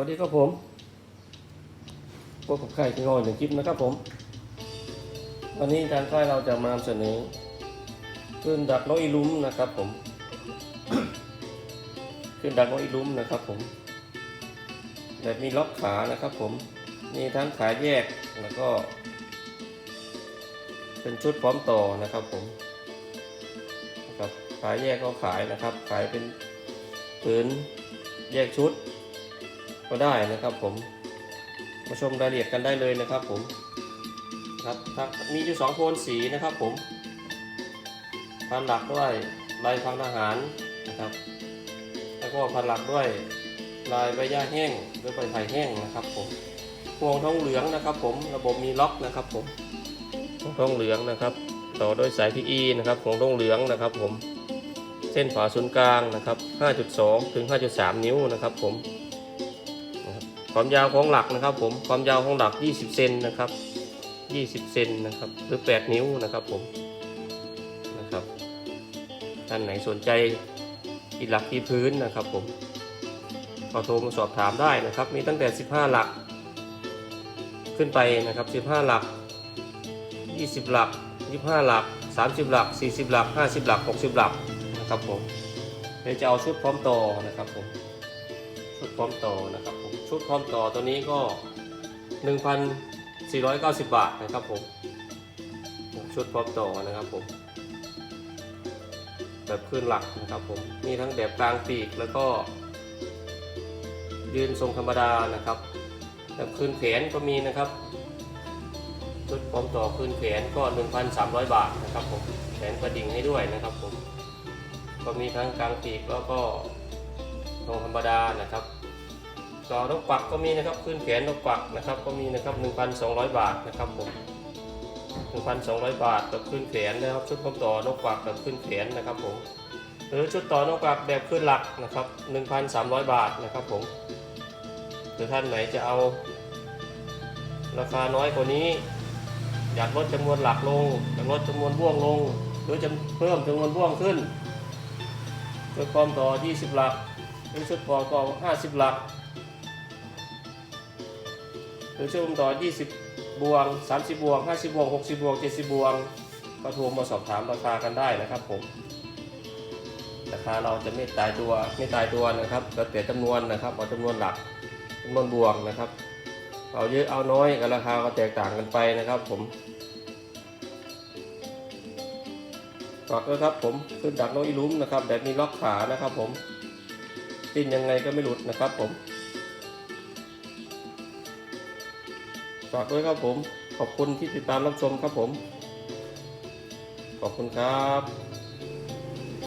วัสดีครับผมพวกกับไข่ที่งอยหนึ่งคลิปนะครับผม วันนี้ทางค่ายเราจะมานำเสนอขึ้นดักนกอีลุ้มนะครับผมขึ้นดักนกอีลุ้มนะครับผม แบบมีล็อกขานะครับผม มีทั้งขาแยกแล้วก็ เป็นชุดพร้อมต่อนะครับผมนะครับขาแยกก็ขายนะครับ ขายเป็นผืนแยกชุด ก็ได้นะครับผมมาชมรายละเอียดกันได้เลยนะครับผมครับมีอยู่สองโทนสีนะครับผมพันหลักด้วยลายพังทหารนะครับ แล้วก็พันหลักด้วยลายใบหญ้าแห้งหรือใบไผ่แห้งนะครับผมพวงทองเหลืองนะครับผมระบบมีล็อกนะครับผมพวงทองเหลืองนะครับ ต่อด้วยสาย PE นะครับพวงทองเหลืองนะครับผมเส้นผ่าศูนย์กลางนะครับ 5.2 ถึง 5.3 นิ้วนะครับผม ความยาวของหลักนะครับ ผมความยาวของหลัก 20 เซนนะครับ 20 เซนนะครับ หรือ 8 นิ้วนะครับผมนะครับท่านไหนสนใจที่หลักที่พื้นนะครับผมก็โทรมาสอบถามได้นะครับ มีตั้งแต่ 15 หลัก ขึ้นไปนะครับ 15 หลัก 20 หลัก 25 หลัก 30 หลัก 40 หลัก 50 หลัก 60 หลักนะครับผมเดี๋ยวจะเอาชุดพร้อมต่อนะครับผม ชุดพร้อมต่อนะครับผมชุดพร้อมต่อตัวนี้ก็ 1,490 บาทนะครับผมชุดพร้อมต่อนะครับผมแบบขึ้นหลักนะครับผมมีทั้งแบบกลางปีกแล้วก็ ยืนทรงธรรมดานะครับแบบคืนแขนก็มีนะครับชุดพร้อมต่อคืนแขนก็ 1,300 บาทนะครับผมแขนกระดิ่งให้ด้วยนะครับผมก็มีทั้งกลางปีกแล้วก็ ทรงธรรมดานะครับต่อนกปักก็มีนะครับขึ้นแขนนกปักนะครับก็มีนะครับ 1,200 บาทนะครับผม1,200 บาทกับขึ้นแขนนะครับ ชุดผมต่อนกปักกับขึ้นแขนนะครับผมหรือชุดต่อนกปักแบบขึ้นหลักนะครับ 1,300 บาทนะครับผมหรือท่านไหนจะเอา ราคาน้อยกว่านี้ อยากลดจำนวนหลักลงอยากลดจำนวนบ่วงลง หรือจะเพิ่มจำนวนบ่วงขึ้นชุดความต่อ 20 หลัก หรือชุดความต่อ50 หลัก หรือชุดความต่อ 20 บวง 30 บวง 50 บวง 60 บวง 70 บวง ก็โทรมาสอบถามราคากันได้นะครับผม ราคาเราจะไม่ตายตัวไม่ตายตัวนะครับแล้วแต่จำนวนนะครับเอาจำนวนหลักจำนวนบวงนะครับ เอาเยอะเอาน้อยกับราคาก็แตกต่างกันไปนะครับผมฝากด้วยครับผมขึ้นดักนกอีลุ้มนะครับแบบมีล็อกขานะครับผม ดิ้นยังไงก็ไม่หลุดนะครับผมฝากด้วยครับผม ขอบคุณที่ติดตามรับชมครับผม ขอบคุณครับ